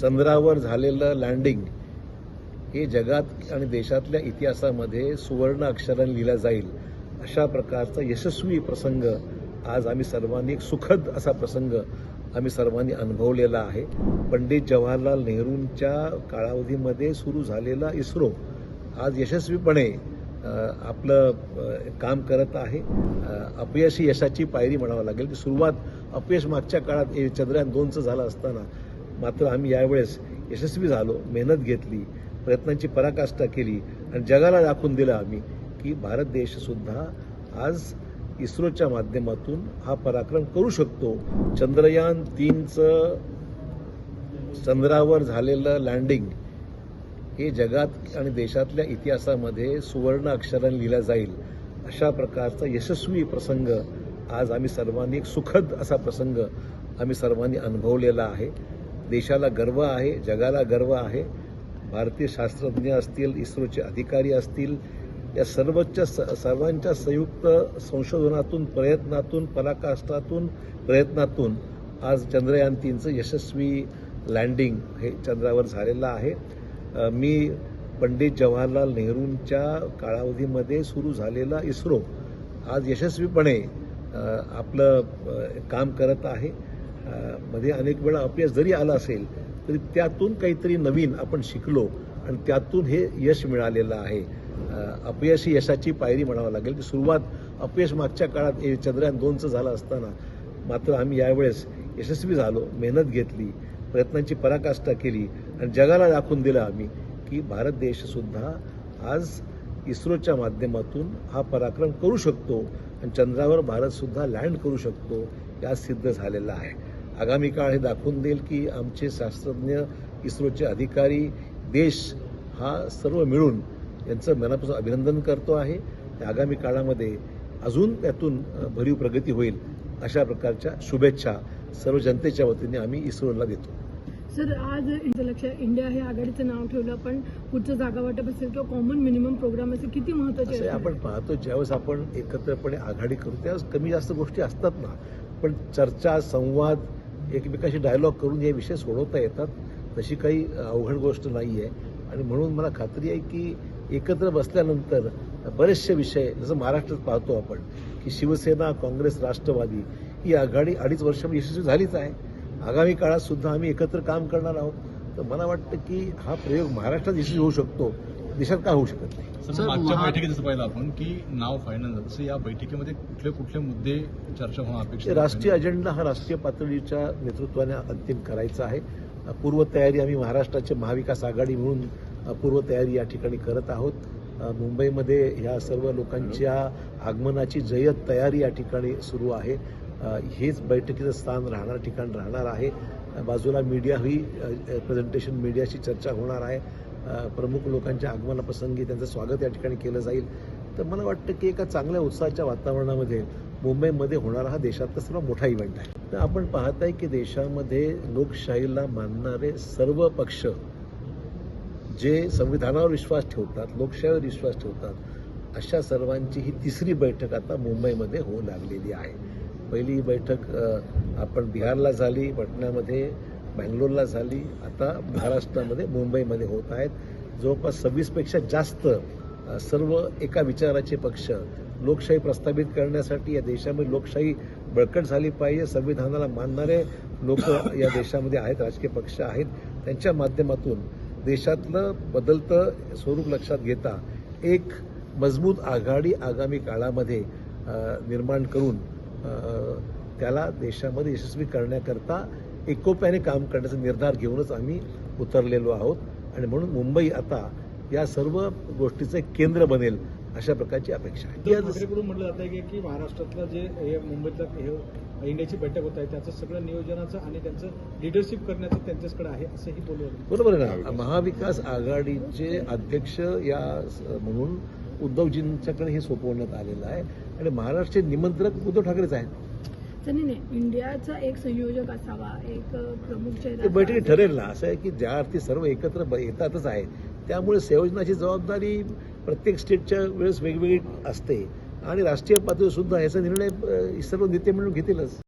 चंद्रावर झालेलं लँडिंग हे जगात आणि देशातल्या इतिहासामध्ये सुवर्ण अक्षराने लिहिला जाईल. अशा प्रकारचा यशस्वी प्रसंग आज आम्ही सर्वांनी एक सुखद असा प्रसंग आम्ही सर्वांनी अनुभवलेला आहे. पंडित जवाहरलाल नेहरूंच्या कालावधीमध्ये सुरू झालेला इस्रो आज यशस्वीपणे आपलं काम करत आहे. अपयशी यशाची पायरी म्हणावं लागेल की सुरुवात अपयश मागच्या काळात चंद्रयान दोनचं झालं असताना मात्र आम्ही यावेळेस यशस्वी झालो मेहनत घेतली प्रयत्नांची पराकाष्ठा केली आणि जगाला दाखवून दिलं आम्ही की भारत देशसुद्धा आज इस्रोच्या माध्यमातून हा पराक्रम करू शकतो. चंद्रयान तीनचं चंद्रावर झालेलं लँडिंग हे जगात आणि देशातल्या इतिहासामध्ये सुवर्ण अक्षराने लिहिला जाईल. अशा प्रकारचा यशस्वी प्रसंग आज आम्ही सर्वांनी एक सुखद असा प्रसंग आम्ही सर्वांनी अनुभवलेला आहे. देशाला गर्व आहे जगाला गर्व आहे. भारतीय शास्त्रज्ञ असतील इस्रोचे अधिकारी असतील या सर्वच्या सर्वांच्या संयुक्त संशोधनातून प्रयत्नातून पराकाष्ठातून प्रयत्नातून आज चंद्रयान तीनचं यशस्वी लँडिंग हे चंद्रावर झालेलं आहे. मी पंडित जवाहरलाल नेहरूंच्या कालावधीमध्ये सुरू झालेला इस्रो आज यशस्वीपणे आपलं काम करत आहे. मध्ये अनेक वेळा अपयश जरी आलं असेल तरी त्यातून काहीतरी नवीन आपण शिकलो आणि त्यातून हे यश मिळालेलं आहे. अपयश अपयशी यशाची पायरी म्हणावं लागेल की सुरुवात अपयश मागच्या काळात चंद्रयान दोनचं झालं असताना. मात्र आम्ही यावेळेस यशस्वी झालो मेहनत घेतली प्रयत्नांची पराकाष्ठा केली आणि जगाला दाखवून दिलं आम्ही की भारत देशसुद्धा आज इस्रोच्या माध्यमातून हा पराक्रम करू शकतो आणि चंद्रावर भारतसुद्धा लँड करू शकतो या सिद्ध झालेला आहे. आगामी काळ हे दाखवून देईल की आमचे शास्त्रज्ञ इस्रोचे अधिकारी देश हा सर्व मिळून यांचं मनापासून अभिनंदन करतो आहे. आगामी काळामध्ये अजून त्यातून भरीव प्रगती होईल अशा प्रकारच्या शुभेच्छा सर्व जनतेच्या वतीने आम्ही इस्रोला देतो. सर आज इंटरलक्ष इंडिया हे आघाडीचं नाव ठेवलं पण पुढचं जागा वाटप असेल किंवा कॉमन मिनिमम प्रोग्राम असेल किती महत्त्वाचे? आपण पाहतो ज्यावेळेस आपण एकत्रपणे आघाडी करू त्यावेळेस कमी जास्त गोष्टी असतात ना. पण चर्चा संवाद एकमेकाशी डायलॉग करून हे विषय सोडवता येतात तशी काही अवघड गोष्ट नाही आहे आणि म्हणून मला खात्री आहे की एकत्र बसल्यानंतर बरेचसे विषय जसं महाराष्ट्रात पाहतो आपण की शिवसेना काँग्रेस राष्ट्रवादी ही आघाडी अडीच वर्षामध्ये यशस्वी झालीच आहे. आगामी काळात सुद्धा आम्ही एकत्र काम करणार आहोत. तर मला वाटतं की हा प्रयोग महाराष्ट्रात यशस्वी होऊ शकतो. देशात का होऊ शकत नाही? सर, मागच्या बैठकीत जसं पाहिलं आपण की नाव फायनल झालं. तसं या बैठकीमध्ये कुठले कुठले मुद्दे चर्चा होणं अपेक्षित? राष्ट्रीय अजेंडा हा राष्ट्रीय पातळीच्या नेतृत्वाने अंतिम करायचा आहे. पूर्वतयारी आम्ही महाराष्ट्राचे महाविकास आघाडी म्हणून पूर्वतयारी या ठिकाणी करत आहोत. मुंबईमध्ये ह्या सर्व लोकांच्या आगमनाची जय्यत तयारी या ठिकाणी सुरू आहे. हेच बैठकीचं स्थान राहणार ठिकाण राहणार आहे. बाजूला मीडिया ही प्रेझेंटेशन मीडियाशी चर्चा होणार आहे. प्रमुख लोकांच्या आगमनाप्रसंगी त्यांचं स्वागत या ठिकाणी केलं जाईल. तर मला वाटतं की एका चांगल्या उत्साहाच्या वातावरणामध्ये मुंबईमध्ये होणारा हा देशातला सर्वात मोठा इव्हेंट आहे. तर आपण पाहत आहे की देशामध्ये लोकशाहीला मानणारे सर्व पक्ष जे संविधानावर विश्वास ठेवतात लोकशाहीवर विश्वास ठेवतात अशा सर्वांची ही तिसरी बैठक आता मुंबईमध्ये होऊ लागलेली आहे. पहिली बैठक आपण बिहारला झाली पटण्यामध्ये बँगलोरला झाली. आता महाराष्ट्रामध्ये मुंबईमध्ये होत आहेत. जवळपास सव्वीसपेक्षा जास्त सर्व एका विचाराचे पक्ष लोकशाही प्रस्थापित करण्यासाठी या देशामध्ये लोकशाही बळकट झाली पाहिजे. संविधानाला मानणारे लोक या देशामध्ये आहेत राजकीय पक्ष आहेत. त्यांच्या माध्यमातून देशातलं बदलतं स्वरूप लक्षात घेता एक मजबूत आघाडी आगामी काळामध्ये निर्माण करून त्याला देशामध्ये यशस्वी करण्याकरता एकोप्याने काम करण्याचा निर्धार घेऊनच आम्ही उतरलेलो आहोत. आणि म्हणून मुंबई आता या सर्व गोष्टीचं केंद्र बनेल अशा प्रकारची अपेक्षा आहे. म्हटलं जात आहे की महाराष्ट्रातलं जे हे मुंबईतलं हे इंडियाची बैठक होत आहे त्याचं सगळं नियोजनाचं आणि त्यांचं लिडरशिप करण्याचं त्यांच्याकडे आहे असंही बोलू बरोबर आहे ना? महाविकास आघाडीचे अध्यक्ष या म्हणून उद्धवजींच्याकडे हे सोपवण्यात आलेलं आहे. आणि महाराष्ट्राचे निमंत्रक उद्धव ठाकरेच आहेत. नाही नाही इंडियाचा एक संयोजक असावा एक अ, प्रमुख चेहरा ते बैठकीत असावा. ठरेल ना असं आहे की ज्या अर्थी सर्व एकत्र येतातच आहे त्यामुळे संयोजनाची जबाबदारी प्रत्येक स्टेटच्या वेळेस वेगवेगळी असते आणि राष्ट्रीय पातळीवर सुद्धा याचा निर्णय सर्व नेते मिळून घेतीलच